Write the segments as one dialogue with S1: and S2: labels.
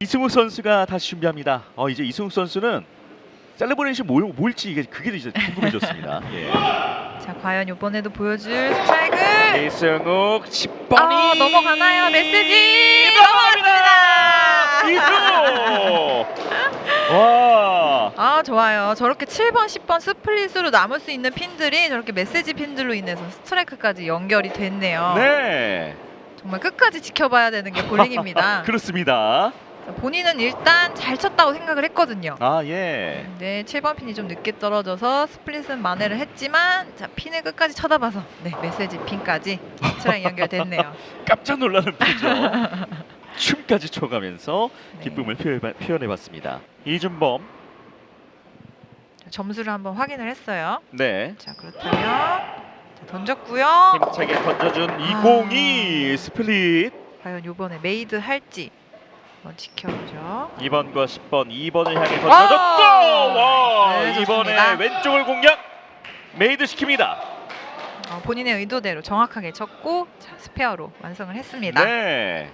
S1: 이승욱 선수가 다시 준비합니다. 어 이제 이승욱 선수는 셀레브레이션 뭘 뭘지 이게 그게 이제 궁금해졌습니다. 예.
S2: 자, 과연 이번에도 보여줄 스트라이크.
S1: 이승욱 10번이
S2: 아, 넘어가나요? 메시지
S1: 넘어갑니다. 이승욱. 와.
S2: 아, 좋아요. 저렇게 7번, 10번 스플릿으로 남을 수 있는 핀들이 저렇게 메시지 핀들로 인해서 스트라이크까지 연결이 됐네요.
S1: 네.
S2: 정말 끝까지 지켜봐야 되는 게 볼링입니다.
S1: 그렇습니다.
S2: 자, 본인은 일단 잘 쳤다고 생각을 했거든요.
S1: 아 예.
S2: 네, 7번 핀이 좀 늦게 떨어져서 스플릿은 만회를 했지만 자, 핀을 끝까지 쳐다봐서 네, 메시지 핀까지 스트라이크 연결됐네요.
S1: 깜짝 놀라는 표정. 춤까지 춰가면서
S2: 네.
S1: 기쁨을 표현- 표현해 봤습니다. 이준범.
S2: 자, 점수를 한번 확인을 했어요.
S1: 네.
S2: 자, 그렇다면 자, 던졌고요.
S1: 힘차게 던져준
S2: 아.
S1: 202 스플릿.
S2: 과연 이번에 메이드 할지 한번 지켜보죠.
S1: 2번과 10번, 2번을 향해 던져줬고 와
S2: 나이스,
S1: 이번에
S2: 좋습니다.
S1: 왼쪽을 공략 메이드 시킵니다.
S2: 어, 본인의 의도대로 정확하게 쳤고 자, 스페어로 완성을 했습니다.
S1: 네.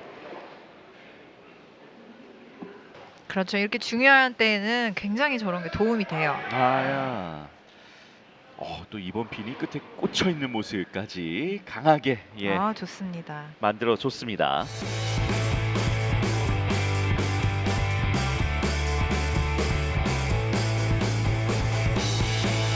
S2: 그렇죠. 이렇게 중요한 때에는 굉장히 저런 게 도움이 돼요.
S1: 아야. 어, 또 이번 핀이 끝에 꽂혀 있는 모습까지 강하게 예
S2: 아, 좋습니다.
S1: 만들어 줬습니다.